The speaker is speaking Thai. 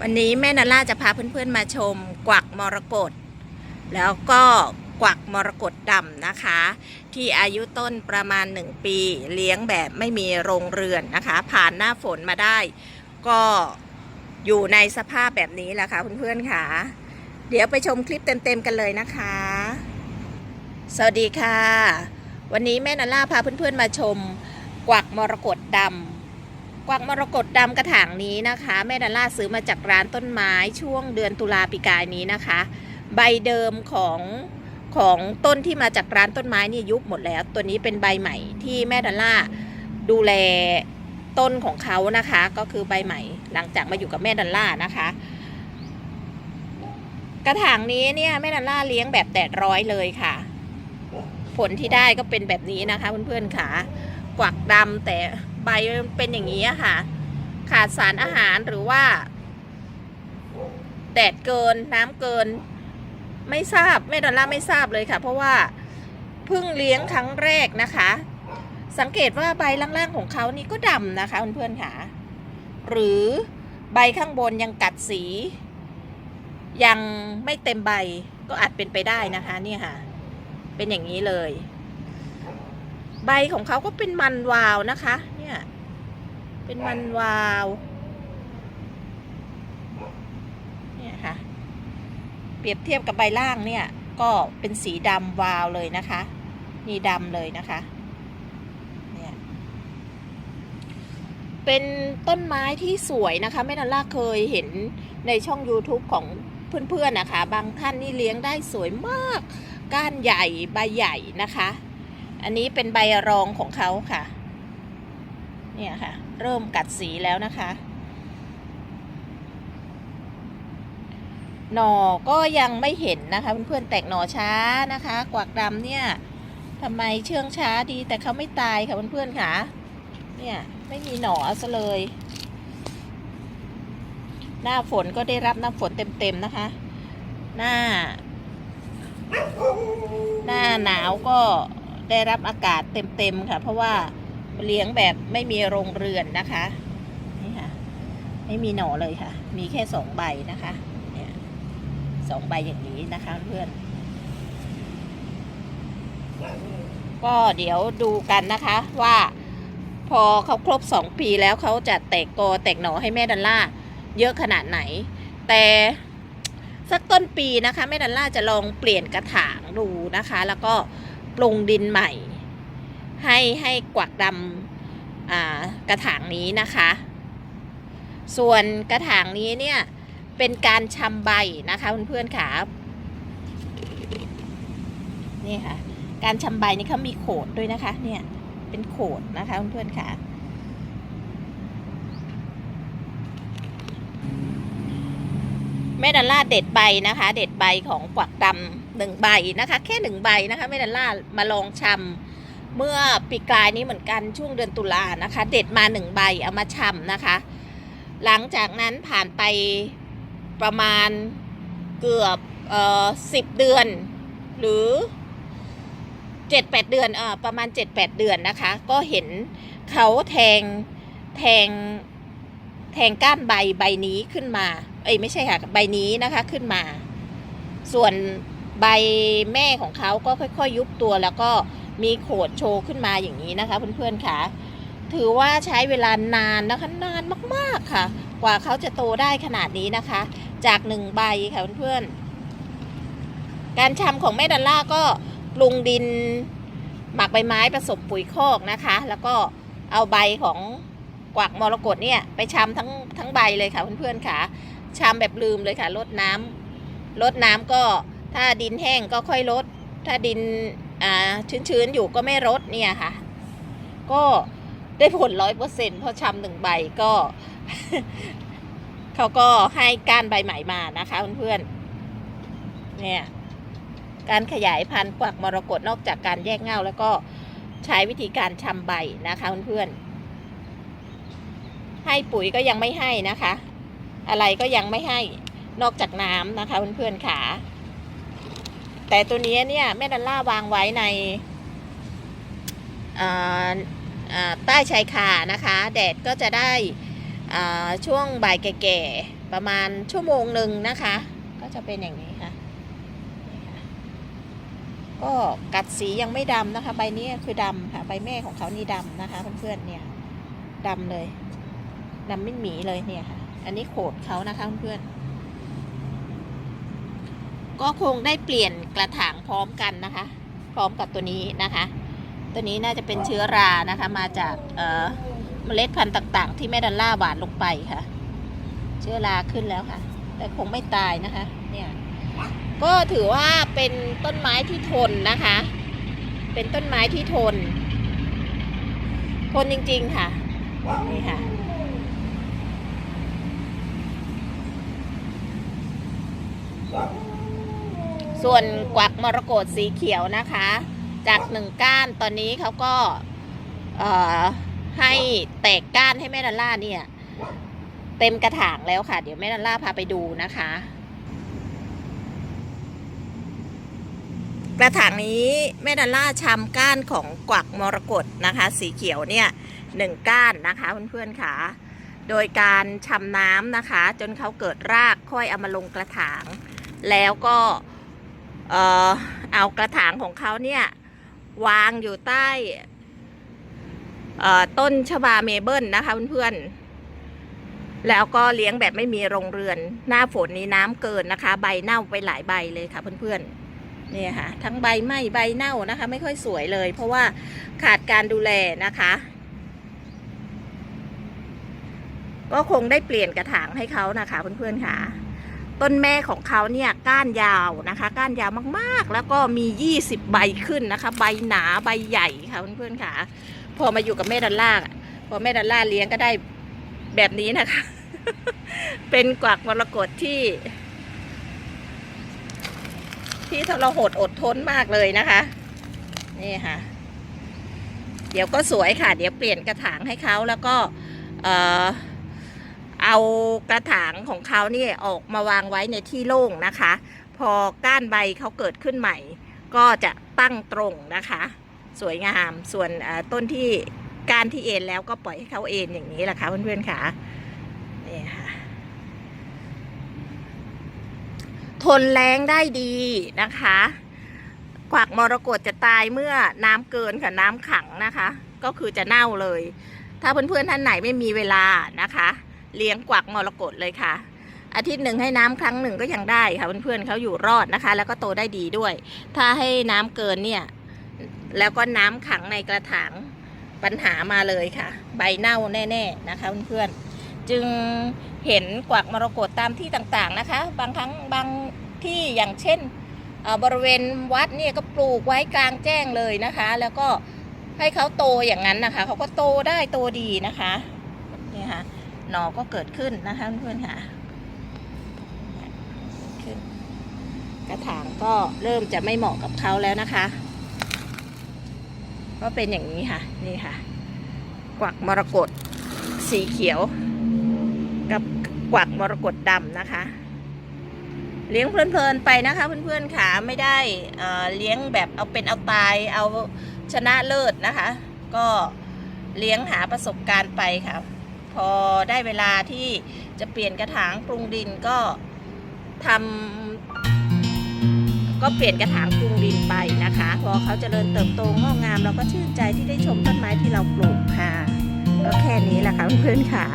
วันนี้แม่นาล่าจะพาเพื่อนๆมาชมกวักมรกตแล้วก็กวักมรกตดำนะคะ ที่อายุต้นประมาณ 1 ปี เลี้ยงแบบไม่มีโรงเรือนนะคะ ผ่านหน้าฝนมาได้ ก็อยู่ในสภาพแบบนี้แหละค่ะเพื่อนๆค่ะ เดี๋ยวไปชมคลิปเต็มๆกันเลยนะคะ สวัสดีค่ะ วันนี้แม่นาล่าพาเพื่อนๆมาชมกวักมรกตดำ กวักมรกตดำกระถางนี้นะคะ แม่ดาล่าซื้อมาจากร้านต้นไม้ช่วงเดือนตุลาปีกายนี้นะคะ ใบเดิมของของต้นที่มาจากร้านต้นไม้นี่ยุบหมดแล้ว ตัวนี้เป็นใบใหม่ที่แม่ดาล่าดูแลต้นของเขานะคะ ก็คือใบใหม่หลังจากมาอยู่กับแม่ดัลล่านะคะ กระถางนี้เนี่ยแม่ดัลล่าเลี้ยงแบบแดดร้อยเลยค่ะ ผลที่ได้ก็เป็นแบบนี้นะคะเพื่อนๆค่ะกวักดำแต่ ใบเป็นอย่างนี้ค่ะ ขาดสารอาหารหรือว่า แดดเกินน้ำเกิน ไม่ทราบแม่ดอลล่าไม่ทราบเลยค่ะ เพราะว่าเพิ่งเลี้ยงครั้งแรกนะคะ สังเกตว่าใบล่างๆของเขานี่ก็ดำนะคะเพื่อนๆค่ะ หรือใบข้างบนยังกัดสี ยังไม่เต็มใบก็อาจเป็นไปได้นะคะนี่ค่ะ เป็นอย่างนี้เลย ใบของเขาก็เป็นมันวาวนะคะ เป็นมันวาว เนี่ยค่ะ เปรียบเทียบกับใบล่างเนี่ย ก็เป็นสีดำวาวเลยนะคะ นี่ดำเลยนะคะ เนี่ย เป็นต้นไม้ที่สวยนะคะ แม่นันล่าเคยเห็นในช่อง YouTube ของเพื่อนๆนะคะ บางท่านนี่เลี้ยงได้สวยมาก ก้านใหญ่ใบใหญ่นะคะ อันนี้เป็นใบรองของเขาค่ะ เนี่ยค่ะ เริ่มกัดสีแล้วนะคะ หน่อก็ยังไม่เห็นนะคะเพื่อนๆแตกหน่อช้านะคะ กวักดำเนี่ยทำไมเชื่องช้าดีแต่เขาไม่ตายค่ะเพื่อนๆค่ะ เนี่ยไม่มีหน่อเอาซะเลย หน้าฝนก็ได้รับน้ำฝนเต็มๆนะคะ หน้า หน้าหนาวก็ได้รับอากาศเต็มๆค่ะ เพราะว่า เลี้ยงแบบไม่มีโรงเรือนนะคะนี่ค่ะไม่มีหน่อเลยค่ะ มีแค่สองใบนะคะเนี่ยสองใบอย่างนี้นะคะเพื่อน ก็เดี๋ยวดูกันนะคะว่าพอเขาครบสองปีแล้วเขาจะแตกกอแตกหน่อให้แม่ดัลล่าเยอะขนาดไหน แต่สักต้นปีนะคะแม่ดัลล่าจะลองเปลี่ยนกระถางดูนะคะ แล้วก็ปรุงดินใหม่ ให้ให้กวักดำอ่ากระถางนี้นะคะ ส่วนกระถางนี้เนี่ยเป็นการชำใบนะคะเพื่อนๆค่ะนี่ค่ะ การชำใบนี่เขามีโขดด้วยนะคะ เนี่ยเป็นโขดนะคะเพื่อนๆค่ะแม่ดัลล่าเด็ดใบนะคะ เด็ดใบของกวักดำหนึ่งใบนะคะ แค่หนึ่งใบนะคะแม่ดัลล่ามาลองชำ เมื่อปีกลายนี้เหมือนกันช่วงเดือนตุลานะคะ เด็ดมาหนึ่งใบเอามาชำนะคะ หลังจากนั้นผ่านไปประมาณเกือบเอ่อสิบเดือน หรือเจ็ดแปดเดือนเอ่อประมาณเจ็ดแปดเดือนนะคะ ก็เห็นเขาแทงแทงแทงก้านใบใบนี้ขึ้นมา เอ้ยไม่ใช่ค่ะใบนี้นะคะขึ้นมา ส่วนใบแม่ของเขาก็ค่อยๆยุบตัวแล้วก็ มีโขดโชว์ขึ้นมาอย่างนี้นะคะ เพื่อนๆค่ะ ถือว่าใช้เวลานานนะคะนานมากๆค่ะ กว่าเขาจะโตได้ขนาดนี้นะคะ จากหนึ่งใบค่ะเพื่อนๆการชำของแม่ดัลล่าก็ปรุงดินหมักใบไม้ผสมปุ๋ยคอกนะคะ แล้วก็เอาใบของกวักมรกตเนี่ยไปชำทั้งทั้งใบเลยค่ะเพื่อนๆค่ะชำแบบลืมเลยค่ะลดน้ำลดน้ำก็ถ้าดินแห้งก็ค่อยลด ถ้าดิน ชื้นๆอยู่ก็ไม่ลดเนี่ยค่ะ ก็ได้ผลร้อยเปอร์เซ็นต์เพอชำหนึ่งใบก็เขาก็ให้ก้านใบใหม่มานะคะเพื่อนๆเนี่ย การขยายพันธุ์กวักมรกตนอกจากการแยกเง่าแล้วก็ใช้วิธีการชำใบนะคะเพื่อนๆให้ปุ๋ยก็ยังไม่ให้นะคะ อะไรก็ยังไม่ให้นอกจากน้ำนะคะเพื่อนๆขา แต่ตัวนี้เนี่ยแม่ดัลล่าวางไว้ในใต้ชายคานะคะ แดดก็จะได้ช่วงบ่ายแก่ๆ ประมาณชั่วโมงหนึ่งนะคะ ก็จะเป็นอย่างนี้ค่ะนี่ค่ะ ก็กัดสียังไม่ดำนะคะ ใบนี้คือดำค่ะ ใบแม่ของเขานี่ดำนะคะเพื่อนๆเนี่ยดำเลยดำไม่หมีเลยเนี่ยค่ะ อันนี้โขดเขานะคะเพื่อนๆ ก็คงได้เปลี่ยนกระถางพร้อมกันนะคะ พร้อมกับตัวนี้นะคะ ตัวนี้น่าจะเป็นเชื้อรานะคะ มาจากเอ่อเมล็ดพันธุ์ต่าง ๆ ที่แม่ดันล่าหวานลงไปค่ะ เชื้อราขึ้นแล้วค่ะ แต่คงไม่ตายนะคะ เนี่ย ก็ถือว่าเป็นต้นไม้ที่ทนนะคะ เป็นต้นไม้ที่ทน ทนจริง ๆ ค่ะ นี่ค่ะ ส่วนกวักมรกตสีเขียวนะคะ จากหนึ่งก้านตอนนี้เขาก็ให้แตกก้านให้แม่ดันล่าเนี่ย เต็มกระถางแล้วค่ะ เดี๋ยวแม่ดันล่าพาไปดูนะคะ กระถางนี้แม่ดันล่าชำก้านของกวักมรกตนะคะ สีเขียวเนี่ยหนึ่งก้านนะคะเพื่อนๆค่ะโดยการชำน้ำนะคะ จนเขาเกิดรากค่อยเอามาลงกระถาง แล้วก็ เออเอากระถางของเขาเนี่ย วางอยู่ใต้ต้นชบาเมเบิลนะคะเพื่อนๆ แล้วก็เลี้ยงแบบไม่มีโรงเรือน หน้าฝนนี้น้ำเกินนะคะ ใบเน่าไปหลายใบเลยค่ะเพื่อนๆเนี่ยค่ะ ทั้งใบไหม้ใบเน่านะคะ ไม่ค่อยสวยเลย เพราะว่าขาดการดูแลนะคะ ก็คงได้เปลี่ยนกระถางให้เขานะคะเพื่อนๆค่ะ ต้นแม่ของเขาเนี่ยก้านยาวนะคะ ก้านยาวมากๆ แล้วก็มี 20 ใบขึ้นนะคะ ใบหนาใบใหญ่ค่ะเพื่อนๆค่ะ พอมาอยู่กับแม่ดันล่าพอแม่ดันล่าเลี้ยงก็ได้แบบนี้นะคะ เป็นกวักมรกตที่ ที่ทรหดอดทนมากเลยนะคะ นี่ค่ะ เดี๋ยวก็สวยค่ะ เดี๋ยวเปลี่ยนกระถางให้เขาแล้วก็ เอ่อ เอากระถางของเขาเนี่ยออกมาวางไว้ในที่โล่งนะคะ พอก้านใบเขาเกิดขึ้นใหม่ ก็จะตั้งตรงนะคะ สวยงามส่วนต้นที่ก้านที่เอ็นแล้วก็ปล่อยให้เขาเอ็นอย่างนี้แหละค่ะเพื่อนๆค่ะนี่ค่ะทนแรงได้ดีนะคะกวักมรกตจะตายเมื่อน้ำเกินค่ะน้ำขังนะคะ ก็คือจะเน่าเลย ถ้าเพื่อนๆท่านไหนไม่มีเวลานะคะ เลี้ยงกวักมรกตเลยค่ะ อาทิตย์หนึ่งให้น้ำครั้งหนึ่งก็ยังได้ค่ะเพื่อนๆเขาอยู่รอดนะคะ แล้วก็โตได้ดีด้วย ถ้าให้น้ำเกินเนี่ย แล้วก็น้ำขังในกระถางปัญหามาเลยค่ะ ใบเน่าแน่ ๆนะคะเพื่อนๆจึงเห็นกวักมรกตตามที่ต่างๆนะคะ บางครั้งบางที่อย่างเช่นบริเวณวัดเนี่ยก็ปลูกไว้กลางแจ้งเลยนะคะ แล้วก็ให้เขาโตอย่างนั้นนะคะ เขาก็โตได้โตดีนะคะนี่ค่ะ นอก็เกิดขึ้นนะคะเพื่อนๆค่ะขึ้นกระถางก็เริ่มจะไม่เหมาะกับเขาแล้วนะคะ ก็เป็นอย่างนี้ค่ะนี่ค่ะ กวักมรกตสีเขียว กับกวักมรกตดำนะคะ เลี้ยงเพลินๆไปนะคะเพื่อนๆค่ะไม่ได้เเลี้ยงแบบเอาเป็นเอาตายเอาชนะเลิศนะคะ ก็เลี้ยงหาประสบการณ์ไปค่ะ พอได้เวลาที่จะเปลี่ยนกระถางปรุงดินก็ทำก็เปลี่ยนกระถางปรุงดินไปนะคะ พอเขาจเจริญเติบโตงอกงาม เราก็ชื่นใจที่ได้ชมต้นไม้ที่เราปลูกค่ะก็แค่นี้แหละค่ะเพื่อนๆค่ะ